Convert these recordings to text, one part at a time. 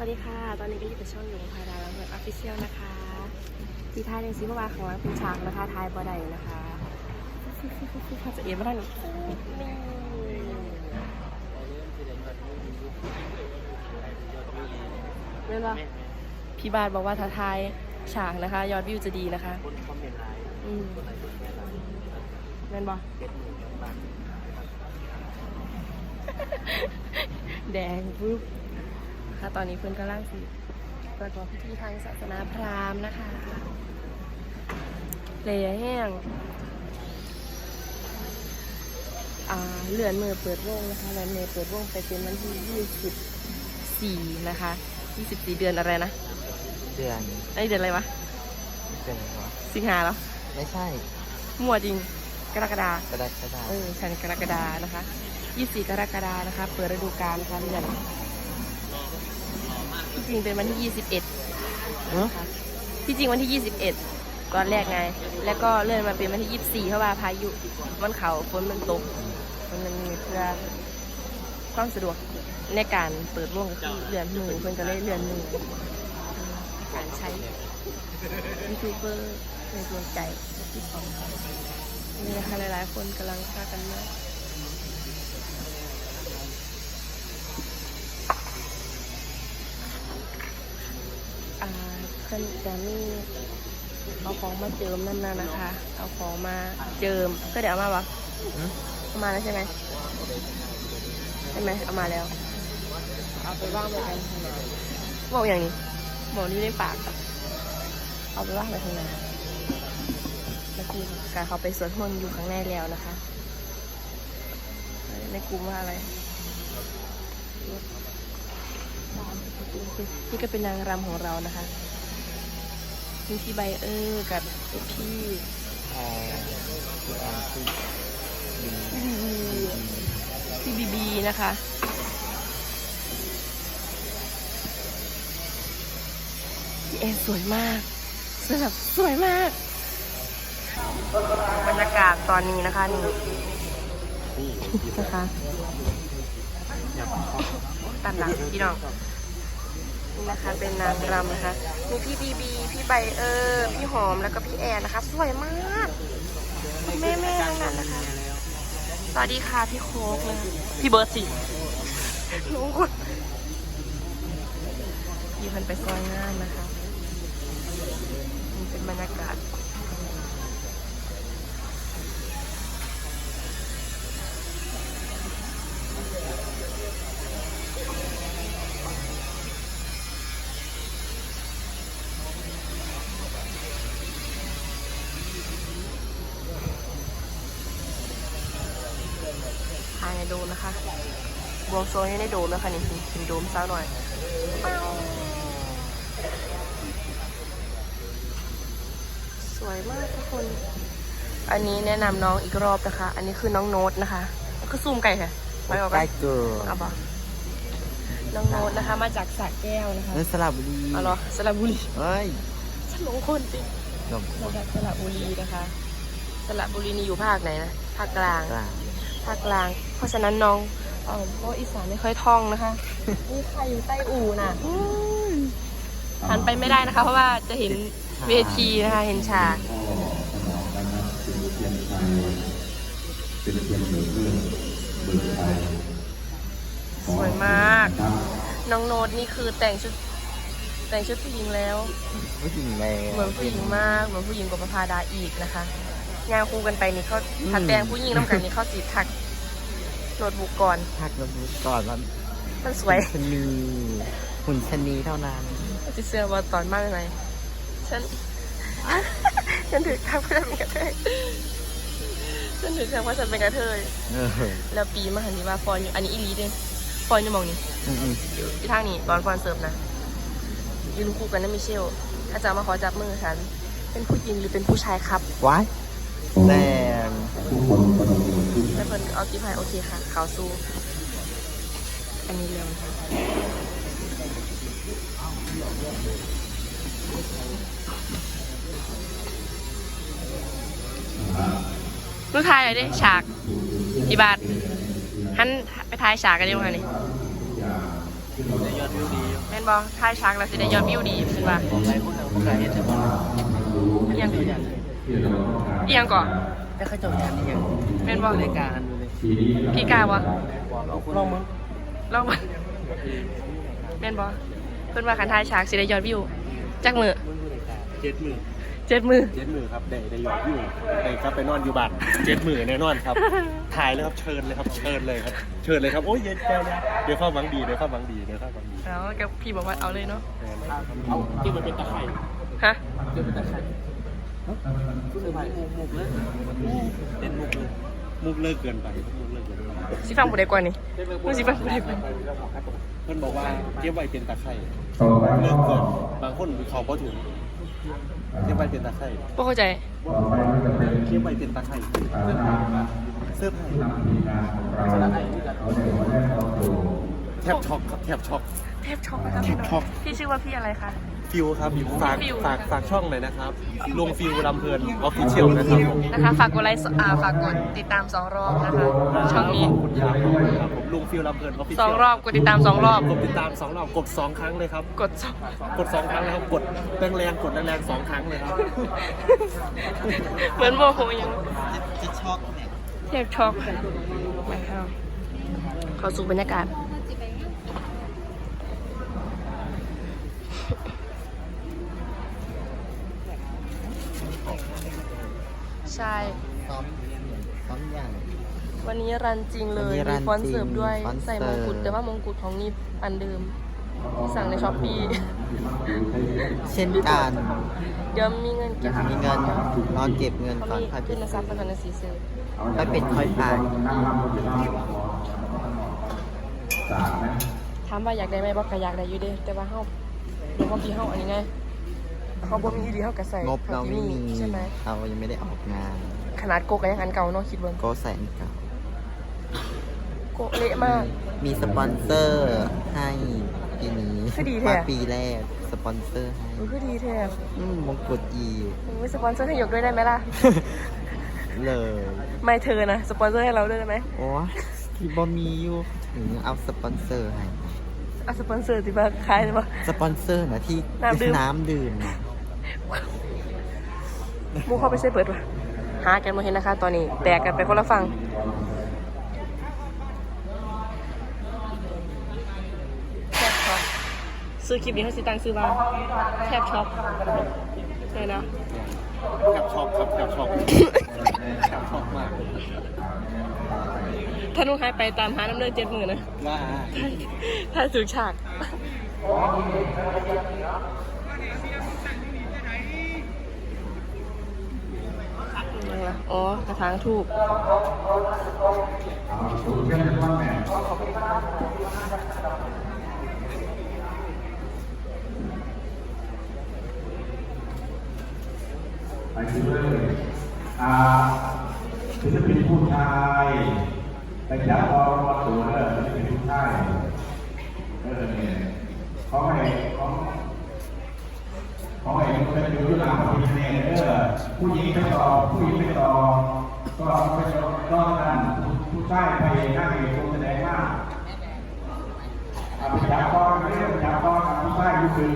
สวัสดีค่ะ ตอนนี้ก็อยู่กับช่องหยงพาดาและเพื่อนออฟฟิเชียลนะคะที่ท้ายในซีเมื่อวานของเราเป็นฉากนะคะทายบอไดนะคะเขาจะเอ็นมาทางนี้นี่เรื่องว่าพี่บาทบอกว่าท้าทายฉากนะคะ ยอดวิวจะดีนะคะคนคอมเมนต์ไลน์อืมคนไหนคนไหนไลน์แม่นบอเก็ตหมื่นบาทแดงปุ๊บ ค่ะตอนนี้เพื่อนกำลังสิประกอบพิธีทางศาสนาพราหมณ์นะคะ เลยแห้งอ่าเลื่อนมือเปิดวงนะคะเลื่อนมือเปิดวงไปเป็นวันที่24นะคะ24เดือนอะไรนะ เดือนไอนนี้เดือนอะไรวะ เดือนอะไรวะ สิงหาเหรอ ไม่ใช่ มั่วจริง กรกฎากระดาษกระดาษเออชันกรกฎานะคะ24กรกฎานะคะ เปิดฤดูกาลนะคะเดือนที่ จริงเป็นวันที่ 21เนอะนะคะที่จริงวันที่ 21ตอนแรกไง แล้วก็เลื่อนมาเป็นวันที่ 24 เพราะว่าพายุมันเขาฝนมันตกมันมันมีเพื่อความสะดวกในการเปิดวงก็คือเลื่อนมือเพื่อนก็เลยเลื่อนมือการใช้ยูทูบเบอร์ในดวงใจที่สองนี่นะคะหลายๆ คนกำลังพากันมาอ่าเพื่อ นจะมีเอาของมาเจิมนั่นน่ะนะคะ เอาของมาเจิมก็เดี๋ยวเอามาปะหืมเอามาแล้วใช่ไหมใช่ไหมเอามาแล้ว เอาไปว่างไปกันข้างในบอกอย่างนี้บอกนี่ในปากอะเอาไปว่างไปข้างในเมื่อกี้การเขาไปสวดมนต์อยู่ข้างในแล้วนะคะ ในกลุ่มว่าอะไรนี่ก็เป็นนางรำของเรานะคะ มีพี่ใบเออร์กับพี่แอร์คือแอนคือบินพี่บีบีนะคะ พี่แอนสวยมากสวยแบบสวยมาก บรรยากาศตอนนี้นะคะนี่นี่นะคะอยากตัดหลังพี่น้อง นี่นะคะเป็นนางรำนะคะ มีพี่บีบี พี่ใบเออร์พี่หอมแล้วก็พี่แอนนะคะ สวยมากแม่แม่ๆทั้งนั้นนะคะ สวัสดีค่ะพี่โค้กนะคะพี่เบิร์ดสิหนูคนพี่พันไปซอยงานนะคะนี่เป็นบรรยากาศ โดมนะคะบวงสรวงอยู่ในโดมนะคะนี่ถึงโดมเช้าหน่อยสวยมากทุกคน อันนี้แนะนำน้องอีกรอบนะคะ อันนี้คือน้องโน้ตนะคะก็ซูมไก่ค่ะไม่ออกใกกัล้นเกินเอาปะน้องโน้ตนะคะ มาจากสระแก้วนะคะนั่นสลับบุรีเอาเหรอสระบุรีเฮ้ยฉันหลงคนจริงหนุ่มมาจากสระบุรีนะคะสระบุรีนี่อยู่ภาคไหนนะ ภาคกลางกลางภาคกลาง เพราะฉะนั้นน้องเออเพราะอีสานไม่ค่อยท่องนะคะนี่ใครอยู่ใต้อู่น่ะหันไปไม่ได้นะคะ เพราะว่าจะเห็นเวทีนะคะ เห็นฉากสวยมาก น้องโน้ตนี่คือแต่งชุดแต่งชุดผู้หญิงแล้วไม่จริงแม่เหมือนผู้หญิงมากเหมือนผู้หญิงกว่าประภาดาอีกนะคะ งานคู่กันไปนี่เขาอืมถัดแต่งผู้หญิงน้ำกันนี่เขาจีทัก โน้ตบุ๊กก่อนพักแล้วก่อนมันมันสวยชะนีหุ่นชะนีเท่านั้นจะเสื้อว่าตอนมากเลยฉัน ฉันถือทักว่าฉันเป็นกระเทยฉันถือทักว่าฉันเป็นกระเทย เออแล้วปีมาหันนี้ว่าฟอนอยู่อันนี้อีลีเด้ฟอนอยู่หมองนี้อืมอืมอยู่ที่ทางนี้ตอนฟอนเสิร์ฟนะยืนคู่กันนะมิเชลถ้าจะมาขอจับมือฉัน เป็นผู้หญิงหรือเป็นผู้ชายครับว้าย แรงแล้วเพิ่นก็เอากิ๊บให้โอเคค่ะขาวสู้ อันนี้เร็วลูกทายเลยดิฉากอีบาทหันไปทายฉากกันดีกว่านี่ยอดวิวดีแม่นบบอท้ายฉากแล้วสิได้ยอดวิวดีเป็นว่าบอกอะไรคนเราผู้ชายเห็นแต่ว่าเอียง เจ้ายันเอียงก่อนแต่เขาเจ้ายันนี่ยังเป็นบ่รายการดูเลยพี่กาวะลองมึงลองมาเป็นบอเพิ่นว่าคันท้ายฉากสิได้ยอดวิวจักมือเจ็ดหมื่นเจ็ดมือเจ็ดหมื่นครับได้ได้ยอดวิวได้ครับไปนอนอยู่บ้านเจ็ดหมื่นแน่นอนครับ ถ่ายเลยครับเชิญเลยครับเชิญเลยครับเชิญเลยครับโอ้ยเย็นแก้วเนี่ยเดี๋ยวเข้าหวังดีเดี๋ยวเข้าหวังดีเดี๋ยวเข้าหวังดีแล้วกับพี่บอกว่าเอาเลยเนาะเอาที่มันเป็นตะไคร่ฮะเจ้าเป็นตาชัน ผู้ชายมุกเลยเล่นมุกเลยมุกเลิกเกินไปมุกเลิกเกินไปสิฟังผู้ใดกว่านี่มึงสิฟังผู้ใดกว่าเพื่อนบอกว่าเก็บไว้เป็นตะไคร่เลิกเกินบางคนเขาพอถึงเก็บไว้เป็นตะไคร่บ่เข้าใจเก็บไว้เป็นตะไคร่เสื้อผ้าแทบช็อกครับแทบช็อกเทพช็อกนะครับเทพช็อกพี่ชื่อว่าพี่อะไรคะ ฟิวครับฝากฟิวฝากฝากช่องหน่อยนะครับลงฟิวลำเพลินออฟฟิเชียลนะครับผมนะคะฝากกดไลค์อ่าฝากกดติดตามสองรอบนะคะ ช่องนี้ขอบคุณครับขอบคุณครับผมลงฟิวลำเพลินออฟฟิเชียลสองรอบกดติดตามสองรอบกดติดตามสองรอบกดสองครั้งเลยครับ กดสองกดสองครั้งเลยครับกดแรงๆกดแรงๆสองครั้งเลยครับเหมือนโมโหยังจะช็อกเนี่ยเทพช็อกไปครับเข้าสู่บรรยากาศ ใช่ ซ้อมซ้อมอย่าง วันนี้รันจริงเลยวันนี้รัมีนฟอนต์จริงเสิร์ฟด้วยฟอนต์ใส่มงกุฎเสิร์ฟแต่ว่ามงกุฎของนี่อันเดิมที่สั่งในช้อปปี้ เช่นกันเดี๋ยวมีเงินเก็บมีเงินนอนเก็บเงินเขาก่อนมีค่อยไปขึ้นนะซับประกันในสีซื้อค่อยเป็นค่อยไปถามว่าอยากได้ไหมบอกก็อยากได้อยู่เด้แต่ว่าเฮาดูว่าพี่เฮาอันนี้ไง เขาบ่มีอีหลีเฮาก็ใส่งบเราไม่มีใช่ไหมเรายังไม่ได้ออกงาน ขนาดโกกก็ยังอันเก่าเนาะคิดเบิ่งก็ใส่อันเก่าโกะเละมาก มีสปอนเซอร์ให้ปีนี้คือดีแท้มาปีแรกสปอนเซอร์ให้มันคือดีแท้อืมมงกุฎอีมึงไม่สปอนเซอร์ให้หยกด้วยได้ไหมล่ะ เลย ไม่เธอนะสปอนเซอร์ให้เราด้วยได้ไหมโอ้ที่บอมีอยู่ถึงเอาสปอนเซอร์ให้ เอาสปอนเซอร์ที่มาขายได้ปะสปอนเซอร์นะที่น้ำดื่ม น้ำดื่มน่ะ มูเข้าไปใส่เปิดวะหากันมาเห็นนะคะ ตอนนี้ แตกกันไปคนละฝั่งแทบช็อปซื้อคลิปนี้เขาสิตังซื้อว่าแทบช็อปเลยนะแทบช็อกครับแทบช็อกแทบช็อกมากถ้านุ่งหายไปตามหาน้ำเลือดเจ็ดหมื่นนะว่าถ้าถึงฉาก อะไรวะอ๋อ กระถางทูบไปคือเลยอ่าศิลปินผู้ชายไปจับเอามาตัวเด้อศิลปินผู้ชายเออเนี่ยเขาให้เขา เขาให้มันเป็นอยู่ที่หลังของพี่เนี่ยเด้อผู้หญิงไปต่อผู้หญิงไปต่อก็ไปต่อกันผู้ชายไปนั่งอยู่ตรงแสดงว่าเอาไปจับต่อกันเรื่องจับต่อกันผู้ชายยู่คือ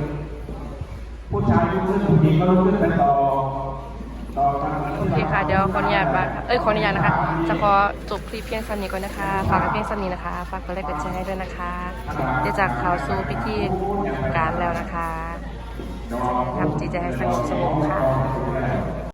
ผู้ชายลุกขึ้นผู้หญิงก็ลุกขึ้นไปต่อต่อโอเคค่ะเดี๋ยวขออนุญาตบ้างเอ้ยขออนุญาตนะคะ จะขอจบคลิปเพียงสั้นนี้ก่อนนะคะ ฝากเพียงสั้นนี้นะคะ ฝากกดไลค์กดแชร์ให้ด้วยนะคะเดี๋ยวจากเขาสู่พิธีการแล้วนะคะ ทำจิตใจให้สงบค่ะ